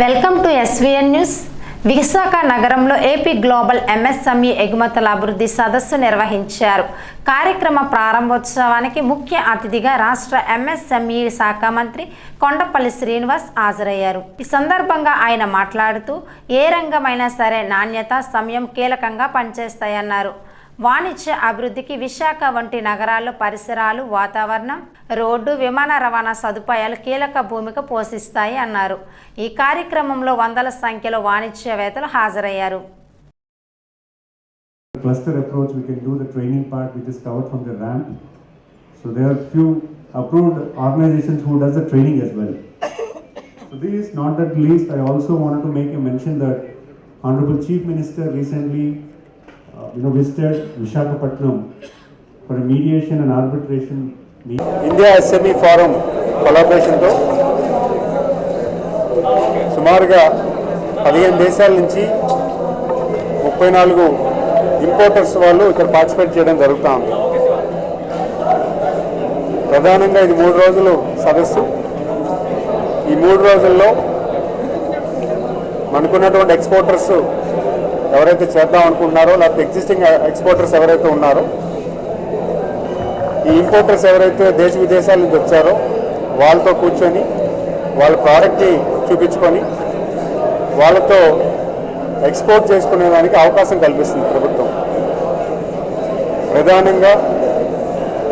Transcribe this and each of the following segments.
Welcome to SVN news Visakha నగరంలో AP global MSME ఎగుమతుల అభివృద్ధి సదస్సు నిర్వహించారు. కార్యక్రమ ప్రారంభోత్సవానికి ముఖ్య అతిథిగా రాష్ట్ర ఎంఎస్ఎంఈ శాఖ మంత్రి కొండపల్లి శ్రీనివాస్ హాజరయ్యారు. ఈ సందర్భంగా ఆయన మాట్లాడుతూ ఏ రంగమైనా సరే నాణ్యత సమయం కీలకంగా పనిచేస్తాయన్నారు. వాణిజ్య అభివృద్ధికి విశాఖ వంటి నగరాల్లో పరిసరాలు వాతావరణం రోడ్డు విమాన రవాణా సదుపాయాలు కీలక భూమిక పోషిస్తాయి అన్నారు ఈ కార్యక్రమంలో వందల సంఖ్యలో వాణిజ్యవేత్తలు హాజరయ్యారు cluster approach, we can do the training part which is covered from the ramp. So there are few approved organizations who does the training as well. So this is not at least, I also wanted to make a mention that Honorable Chief Minister recently, you know, visited Vishakhapatnam for a mediation and arbitration meeting. India SME forum కొలాబరేషన్తో సుమారుగా పదిహేను దేశాల నుంచి ముప్పై నాలుగు importers వాళ్ళు ఇక్కడ participate చేయడం జరుగుతూ ఉంది ప్రధానంగా ఇది మూడు రోజులు సదస్సు ఈ మూడు రోజుల్లో మనకున్నటువంటి ఎక్స్పోర్టర్స్ ఎవరైతే చేద్దాం అనుకుంటున్నారో లేకపోతే ఎగ్జిస్టింగ్ ఎక్స్పోర్టర్స్ ఎవరైతే ఉన్నారో ఈ ఇంపోర్టర్స్ ఎవరైతే దేశ విదేశాల నుంచి వచ్చారో వాళ్ళతో కూర్చొని వాళ్ళ ప్రోడక్ట్ని చూపించుకొని వాళ్ళతో ఎక్స్పోర్ట్ చేసుకునేదానికి అవకాశం కల్పిస్తుంది ప్రభుత్వం. ప్రధానంగా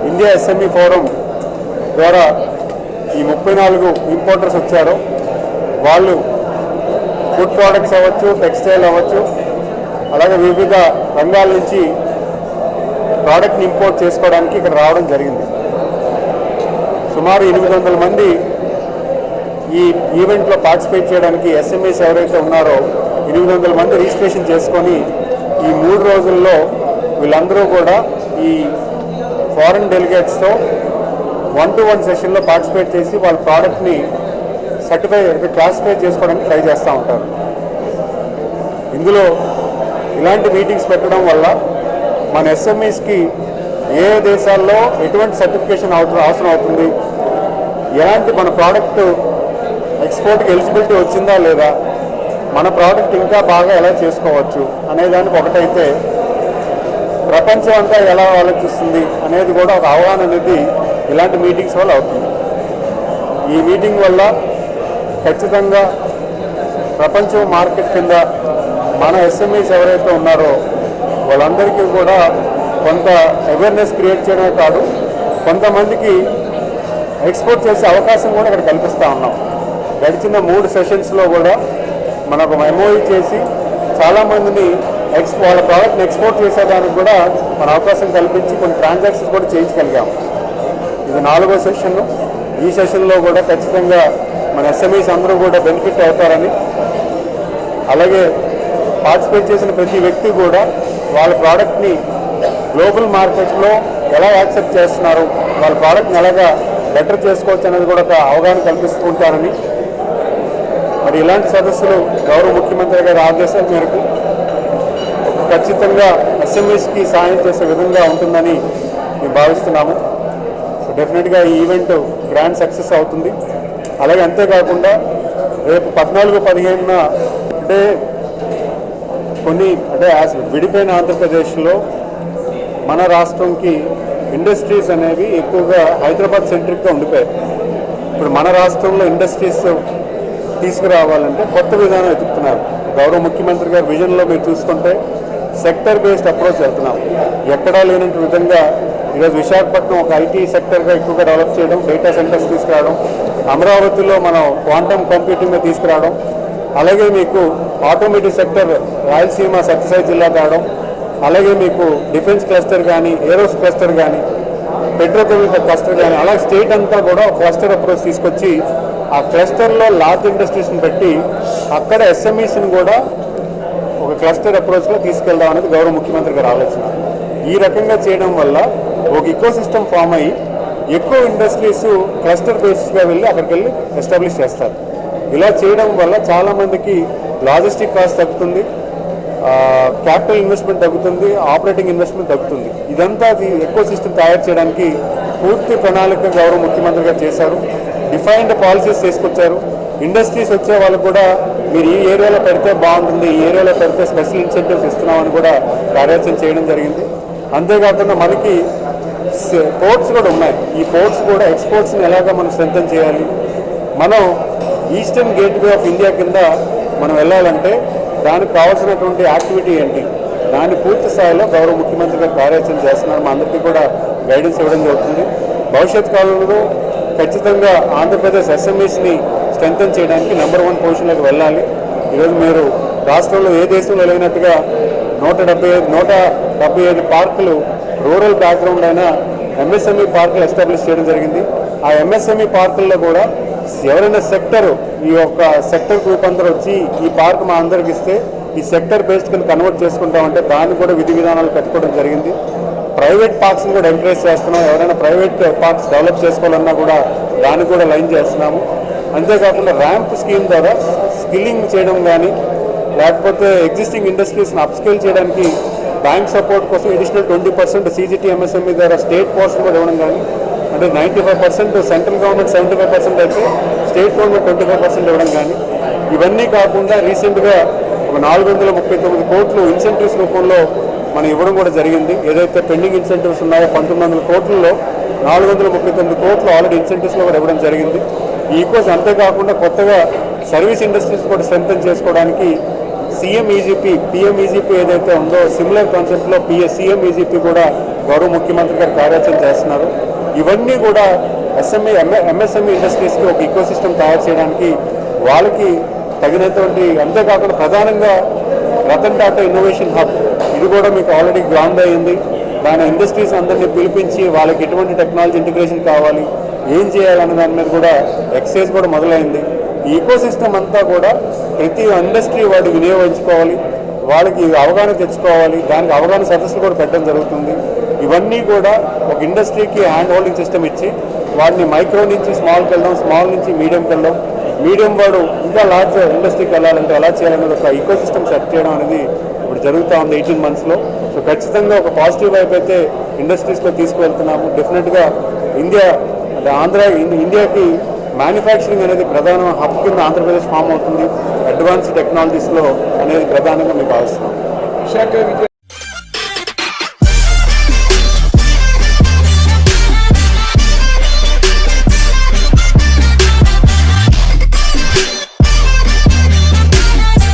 ఇండియా ఎస్ఎంఈ ఫోరం ద్వారా ఈ ముప్పై నాలుగు ఇంపోర్టర్స్ వచ్చారో వాళ్ళు ఫుడ్ ప్రోడక్ట్స్ అవ్వచ్చు టెక్స్టైల్ అవ్వచ్చు అలాగే వివిధ రంగాల నుంచి ప్రోడక్ట్ని ఇంపోర్ట్ చేసుకోవడానికి ఇక్కడ రావడం జరిగింది. సుమారు ఎనిమిది వందల మంది ఈ ఈవెంట్లో పార్టిసిపేట్ చేయడానికి ఎస్ఎంఎస్ ఎవరైతే ఉన్నారో ఎనిమిది వందల మంది రిజిస్ట్రేషన్ చేసుకొని ఈ మూడు రోజుల్లో వీళ్ళందరూ కూడా ఈ ఫారెన్ డెలిగేట్స్తో వన్ టు వన్ సెషన్లో పార్టిసిపేట్ చేసి వాళ్ళ ప్రోడక్ట్ని సర్టిఫై క్లాసిఫై చేసుకోవడానికి ట్రై చేస్తూ ఉంటారు. ఇందులో ఇలాంటి మీటింగ్స్ పెట్టడం వల్ల మన ఎస్ఎంఈస్కి ఏ దేశాల్లో ఎటువంటి సర్టిఫికేషన్ అవసరం అవసరం అవుతుంది? ఎలాంటి మన ప్రోడక్ట్ ఎక్స్పోర్ట్కి ఎలిజిబిలిటీ వచ్చిందా లేదా? మన ప్రోడక్ట్ ఇంకా బాగా ఎలా చేసుకోవచ్చు? అనేదానికి ఒకటైతే ప్రపంచం అంతా ఎలా ఆలోచిస్తుంది అనేది కూడా ఒక అవగాహన అనేది ఇలాంటి మీటింగ్స్ వల్ల అవుతుంది. ఈ మీటింగ్ వల్ల ఖచ్చితంగా ప్రపంచం మార్కెట్ కింద మన ఎస్ఎంఈస్ ఎవరైతే ఉన్నారో వాళ్ళందరికీ కూడా కొంత అవేర్నెస్ క్రియేట్ చేయడమే కాదు కొంతమందికి ఎక్స్పోర్ట్ చేసే అవకాశం కూడా ఇక్కడ కల్పిస్తూ ఉన్నాం. గడిచిన మూడు సెషన్స్లో కూడా మనకు మెమోయి చేసి చాలామందిని ఎక్స్ వాళ్ళ ప్రోడక్ట్ని ఎక్స్పోర్ట్ చేసేదానికి కూడా మన అవకాశం కల్పించి కొన్ని ట్రాన్సాక్షన్స్ కూడా చేయించగలిగాం. ఇది నాలుగో సెషన్ ఈ సెషన్లో కూడా ఖచ్చితంగా మన ఎస్ఎంఈస్ అందరూ కూడా బెనిఫిట్ అవుతారని. అలాగే పార్టిసిపేట్ చేసిన ప్రతి వ్యక్తి కూడా వాళ్ళ ప్రోడక్ట్ని గ్లోబల్ మార్కెట్లో ఎలా యాక్సెప్ట్ చేస్తున్నారు వాళ్ళ ప్రోడక్ట్ని ఎలాగా బెటర్ చేసుకోవచ్చు అనేది కూడా ఒక అవగాహన కల్పిస్తూ ఉంటారని. మరి ఇలాంటి సదస్సులు గౌరవ ముఖ్యమంత్రి గారి ఆదేశాల మేరకు ఖచ్చితంగా ఎస్ఎంఎస్కి సాయం చేసే విధంగా ఉంటుందని మేము భావిస్తున్నాము. సో డెఫినెట్గా ఈ ఈవెంట్ గ్రాండ్ సక్సెస్ అవుతుంది. అలాగే అంతేకాకుండా రేపు పద్నాలుగు పదిహేనున అంటే కొన్ని అంటే యాజ్ విడిపోయిన ఆంధ్రప్రదేశ్లో మన రాష్ట్రంకి ఇండస్ట్రీస్ అనేవి ఎక్కువగా హైదరాబాద్ సెంట్రిక్గా ఉండిపోయాయి. ఇప్పుడు మన రాష్ట్రంలో ఇండస్ట్రీస్ తీసుకురావాలంటే కొత్త విధానం వెతుకుతున్నారు గౌరవ ముఖ్యమంత్రి గారి విజన్లో మీరు చూసుకుంటే సెక్టర్ బేస్డ్ అప్రోచ్ వెళ్తున్నాం ఎక్కడా లేనంత విధంగా ఈరోజు విశాఖపట్నం ఒక ఐటీ సెక్టర్గా ఎక్కువగా డెవలప్ చేయడం డేటా సెంటర్స్ తీసుకురావడం అమరావతిలో మనం క్వాంటమ్ కంప్యూటింగ్ తీసుకురావడం అలాగే మీకు ఆటోమేటిక్ సెక్టర్ రాయలసీమ సత్యసాయి జిల్లా కావడం అలాగే మీకు డిఫెన్స్ క్లస్టర్ కానీ ఏరోస్ క్లస్టర్ కానీ పెట్రోకెమికల్ క్లస్టర్ కానీ అలా స్టేట్ అంతా కూడా క్లస్టర్ అప్రోచ్ తీసుకొచ్చి ఆ క్లస్టర్లో లార్జ్ ఇండస్ట్రీస్ని పెట్టి అక్కడ ఎస్ఎంఈస్ని కూడా ఒక క్లస్టర్ అప్రోచ్లో తీసుకెళ్దాం అనేది గౌరవ ముఖ్యమంత్రి గారు ఆలోచన. ఈ రకంగా చేయడం వల్ల ఒక ఇకో సిస్టమ్ ఫామ్ అయ్యి ఎక్కువ ఇండస్ట్రీస్ క్లస్టర్ బేసిస్గా వెళ్ళి అక్కడికి వెళ్ళి ఎస్టాబ్లిష్ చేస్తారు. ఇలా చేయడం వల్ల చాలామందికి లాజిస్టిక్ కాస్ట్ తగ్గుతుంది క్యాపిటల్ ఇన్వెస్ట్మెంట్ తగ్గుతుంది ఆపరేటింగ్ ఇన్వెస్ట్మెంట్ తగ్గుతుంది. ఇదంతా అది ఎక్కువ సిస్టమ్ తయారు చేయడానికి పూర్తి ప్రణాళిక గౌరవ ముఖ్యమంత్రి గారు చేశారు. డిఫైన్డ్ పాలసీస్ తీసుకొచ్చారు. ఇండస్ట్రీస్ వచ్చే వాళ్ళకు కూడా మీరు ఈ ఏరియాలో పెడితే బాగుంటుంది ఈ ఏరియాలో పెడితే స్పెషల్ ఇన్సెంటివ్స్ ఇస్తున్నామని కూడా కార్యాచరణ చేయడం జరిగింది. అంతేకాకుండా మనకి పోర్ట్స్ కూడా ఉన్నాయి. ఈ పోర్ట్స్ కూడా ఎక్స్పోర్ట్స్ని ఎలాగ మనం స్ట్రెంథన్ చేయాలి? మనం ఈస్టర్న్ గేట్వే ఆఫ్ ఇండియా కింద మనం వెళ్ళాలంటే దానికి కావాల్సినటువంటి యాక్టివిటీ ఏంటి? దాన్ని పూర్తి స్థాయిలో గౌరవ ముఖ్యమంత్రి గారు కార్యాచరణ చేస్తున్నారు. మా అందరికీ కూడా గైడెన్స్ ఇవ్వడం జరుగుతుంది. భవిష్యత్ కాలంలో ఖచ్చితంగా ఆంధ్రప్రదేశ్ ఎస్ఎంఈస్ని స్ట్రెంగ్తన్ చేయడానికి నెంబర్ వన్ పొజిషన్లోకి వెళ్ళాలి. ఈరోజు మీరు రాష్ట్రంలో ఏ దేశంలో లేనట్టుగా నూట డెబ్బై ఐదు నూట డెబ్బై ఐదు పార్కులు రూరల్ బ్యాక్గ్రౌండ్ అయిన ఎంఎస్ఎంఈ పార్కులు ఎస్టాబ్లిష్ చేయడం జరిగింది. ఆ ఎంఎస్ఎంఈ పార్కుల్లో కూడా ఎవరైనా సెక్టర్ ఈ యొక్క సెక్టర్ గ్రూప్ అందరూ వచ్చి ఈ పార్క్ మా అందరికి ఇస్తే ఈ సెక్టర్ బేస్డ్ కింద కన్వర్ట్ చేసుకుంటామంటే దాన్ని కూడా విధి విధానాలు పెట్టుకోవడం జరిగింది. ప్రైవేట్ పార్క్స్ని కూడా ఎంకరేజ్ చేస్తున్నాం. ఎవరైనా ప్రైవేట్ పార్క్స్ డెవలప్ చేసుకోవాలన్నా కూడా దాన్ని కూడా లైన్ చేస్తున్నాము. అంతేకాకుండా ర్యాంప్ స్కీమ్ ద్వారా స్కిల్లింగ్ చేయడం కానీ లేకపోతే ఎగ్జిస్టింగ్ ఇండస్ట్రీస్ని అప్స్కేల్ చేయడానికి బ్యాంక్ సపోర్ట్ కోసం additional twenty percent CGT MSME ద్వారా స్టేట్ పోర్షన్ కూడా ఇవ్వడం కానీ అంటే ninety five percent central government seventy five percent అయితే state government twenty five percent ఇవ్వడం కానీ ఇవన్నీ కాకుండా రీసెంట్గా ఒక నాలుగు వందల ముప్పై తొమ్మిది కోట్లు ఇన్సెంటివ్స్ రూపంలో మనం ఇవ్వడం కూడా జరిగింది. ఏదైతే పెండింగ్ ఇన్సెంటివ్స్ ఉన్నాయో పంతొమ్మిది వందల కోట్లలో నాలుగు వందల ముప్పై తొమ్మిది కోట్లు ఆల్రెడీ ఇన్సెంటివ్స్లో కూడా ఇవ్వడం జరిగింది. ఈ ఈకోస్ అంతేకాకుండా కొత్తగా సర్వీస్ ఇండస్ట్రీస్ కూడా స్ట్రెంథన్ చేసుకోవడానికి సీఎం ఈజీపీ పిఎం ఈజీపీ ఏదైతే ఉందో సిమిలర్ కాన్సెప్ట్లో పిఎస్ సీఎం ఈజీపీ కూడా గౌరవ ముఖ్యమంత్రి గారు కార్యాచరణ చేస్తున్నారు. ఇవన్నీ కూడా ఎస్ఎంఈ ఎంఎస్ఎంఈ ఇండస్ట్రీస్కి ఒక ఈకో సిస్టమ్ తయారు చేయడానికి వాళ్ళకి తగినటువంటి అంతేకాకుండా ప్రధానంగా రతన్ టాటా ఇన్నోవేషన్ హబ్ ఇది కూడా మీకు ఆల్రెడీ గ్రౌండ్ అయ్యింది దాని ఇండస్ట్రీస్ అందరినీ పిలిపించి వాళ్ళకి ఎటువంటి టెక్నాలజీ ఇంటిగ్రేషన్ కావాలి ఏం చేయాలనే దాని మీద కూడా ఎక్సైజ్ కూడా మొదలైంది. ఈ ఈకో సిస్టమ్ అంతా కూడా ప్రతి ఇండస్ట్రీ వాడు వినియోగించుకోవాలి వాళ్ళకి అవగాహన తెచ్చుకోవాలి దానికి అవగాహన సదస్సులు కూడా పెట్టడం జరుగుతుంది. ఇవన్నీ కూడా ఒక ఇండస్ట్రీకి హ్యాండ్ హోల్డింగ్ సిస్టమ్ ఇచ్చి వాడిని మైక్రో నుంచి స్మాల్కి వెళ్ళడం స్మాల్ నుంచి మీడియంకి వెళ్ళడం మీడియం వాడు ఇంకా లార్జ్ ఇండస్ట్రీకి వెళ్ళాలంటే ఎలా చేయాలనేది ఒక ఈకో సిస్టమ్ సెట్ చేయడం అనేది ఇప్పుడు జరుగుతూ ఉంది ఎయిటీన్ మంత్స్లో సో ఖచ్చితంగా ఒక పాజిటివ్ వైపు అయితే ఇండస్ట్రీస్లో తీసుకువెళ్తున్నాము. డెఫినెట్గా ఇండియా అంటే ఆంధ్ర ఇండియాకి మ్యానుఫ్యాక్చరింగ్ అనేది ప్రధాన హబ్ కింద ఆంధ్రప్రదేశ్ ఫామ్ అవుతుంది. అడ్వాన్స్ టెక్నాలజీస్లో అనేది ప్రధానంగా మేము భావిస్తున్నాం.